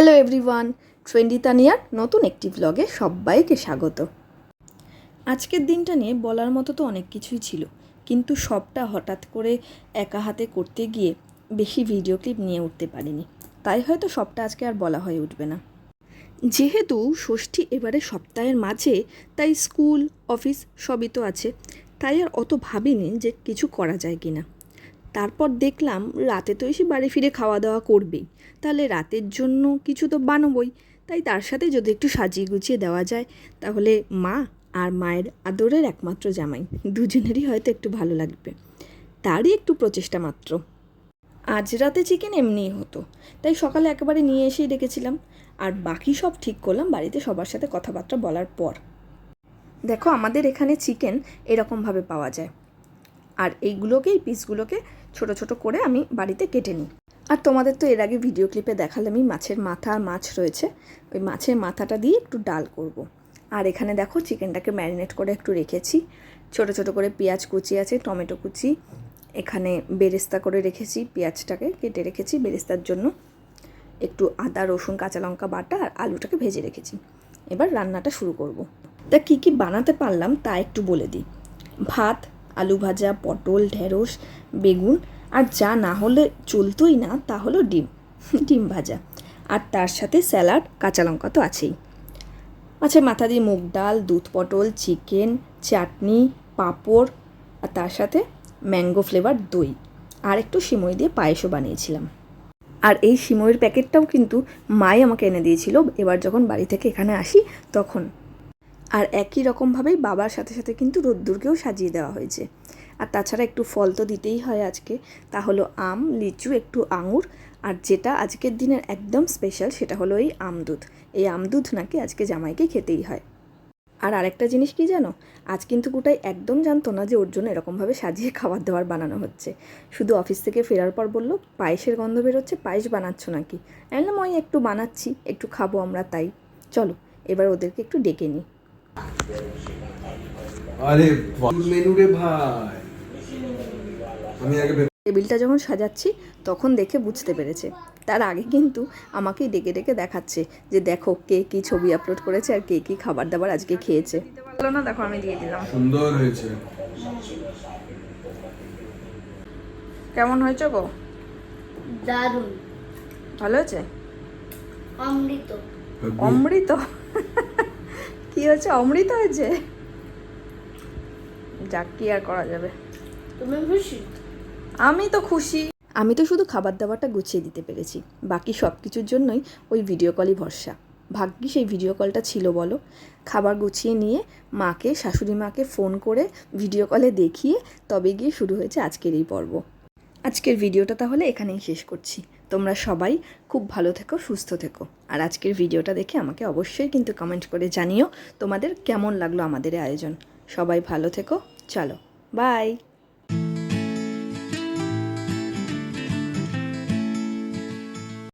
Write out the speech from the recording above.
Hello everyone trendy তানিয়ার নতুন একটি ব্লগে সবাইকে স্বাগত। আজকের দিনটা নিয়ে বলার মতো তো অনেক কিছুই ছিল, কিন্তু সবটা হঠাৎ করে একা হাতে করতে গিয়ে বেশি ভিডিও ক্লিপ নিয়ে উঠতে পারিনি, তাই হয়তো সবটা আজকে আর বলা হয়ে উঠবে না। যেহেতু ষষ্ঠী এবারে সপ্তাহের মাঝে, তাই স্কুল, অফিস সবই তো আছে, তাই আর অত ভাবিনি যে কিছু করা যায় কি না তারপর দেখলাম রাতে তো এসে বাড়ি ফিরে খাওয়া দাওয়া করবেই। তাহলে রাতের জন্য কিছু তো বানাবোই। তাই তার সাথে যদি একটু সাজিয়ে গুছিয়ে দেওয়া যায়, তাহলে মা আর মায়ের আদরের একমাত্র জামাই দুজনেরই হয়তো একটু ভালো লাগবে। তারই একটু প্রচেষ্টা মাত্র। আজ রাতে চিকেন এমনিই হতো, তাই সকালে একেবারে নিয়ে এসেই রেখেছিলাম আর বাকি সব ঠিক করলাম বাড়িতে সবার সাথে কথাবার্তা বলার পর। দেখো আমাদের এখানে চিকেন এরকমভাবে পাওয়া যায়। আর এইগুলোকে, এই পিসগুলোকে ছোট ছোট করে আমি বাড়িতে কেটে নিই। আর তোমাদের তো এর আগে ভিডিও ক্লিপে দেখালাম আমি মাছের মাথা আর মাছ রয়েছে। ওই মাছের মাথাটা দিয়ে একটু ডাল করব। আর এখানে দেখো চিকেনটাকে ম্যারিনেট করে একটু রেখেছি। ছোট ছোট করে পেঁয়াজ কুচি আছে, টমেটো কুচি। এখানে বেরেস্তা করে রেখেছি, পেঁয়াজটাকে কেটে রেখেছি বেরেস্তার জন্য। একটু আদা, রসুন, কাঁচা লঙ্কা বাটা আর আলুটাকে ভেজে রেখেছি। এবার রান্নাটা শুরু করব। তা কী কী বানাতে পারলাম তা একটু বলে দিই। ভাত আলু ভাজা, পটল, ঢেঁড়স, বেগুন, আর যা না হলে চলতোই না, তা হলো ডিম ডিম ভাজা। আর তার সাথে স্যালাড, কাঁচা লঙ্কা তো আছেই। আচ্ছা মাথা দিয়ে মুগ ডাল, দুধ পটল, চিকেন, চাটনি, পাঁপড়, আর তার সাথে ম্যাঙ্গো ফ্লেভার দই। আর একটু সিমই দিয়ে পায়েসও বানিয়েছিলাম। আর এই সিমইয়ের প্যাকেটটাও কিন্তু মাই আমাকে এনে দিয়েছিল। এবার যখন বাড়ি থেকে এখানে আসি, তখন আর একই রকমভাবেই বাবার সাথে সাথে কিন্তু রোদ্দুরকেও সাজিয়ে দেওয়া হয়েছে। আর তাছাড়া একটু ফল তো দিতেই হয় আজকে। তা হলো আম, লিচু, একটু আঙুর। আর যেটা আজকের দিনের একদম স্পেশাল সেটা হলো এই আমদুধ এই আমদুধ নাকি আজকে জামাইকে খেতেই হয়। আর আরেকটা জিনিস কি জানো? আজ কিন্তু গোটাই একদম জানতো না যে ওর জন্য এরকমভাবে সাজিয়ে খাবার দাবার বানানো হচ্ছে। শুধু অফিস থেকে ফেরার পর বলল, পায়েসের গন্ধ বেরোচ্ছে, পায়েস বানাচ্ছ নাকি? আমি ওই একটু বানাচ্ছি, একটু খাব আমরা তাই। চলো, এবার ওদেরকে একটু ডেকে নিই। আরে মেনু রে ভাই। আমি আগে টেবিলটা যখন সাজাচ্ছি তখন দেখে বুঝতে পেরেছে। তার আগে কিন্তু আমাকেই ডেকে ডেকে দেখাচ্ছে যে দেখো কে কি ছবি আপলোড করেছে আর কে কি খাবার দাবার আজকে খেয়েছে। ভালো না দেখো আমি দিয়ে দিলাম। সুন্দর হয়েছে। কেমন হয়েছে গো? দারুণ। ভালো হয়েছে? অমৃত। অমৃত? কি হয়েছে? অমৃত হয়েছে? যাক কি আর করা যাবে? তুমি খুশি? আমি তো খুশি। আমি তো শুধু খাবার দাবারটা গুছিয়ে দিতে পেরেছি। বাকি সব কিছুর জন্যই ওই ভিডিও কলই ভরসা। ভাগ্যি সেই ভিডিও কলটা ছিল বলো। খাবার গুছিয়ে নিয়ে মাকে শাশুড়ি মাকে ফোন করে ভিডিও কলে দেখিয়ে তবে গিয়ে শুরু হয়েছে আজকের এই পর্ব। আজকের ভিডিওটা তাহলে এখানেই শেষ করছি। তোমরা সবাই খুব ভালো থেকো, সুস্থ থেকো। আর আজকের ভিডিওটা দেখে আমাকে অবশ্যই কিন্তু কমেন্ট করে জানিও তোমাদের কেমন লাগল আমাদের আয়োজন। সবাই ভালো থেকো, চলো বাই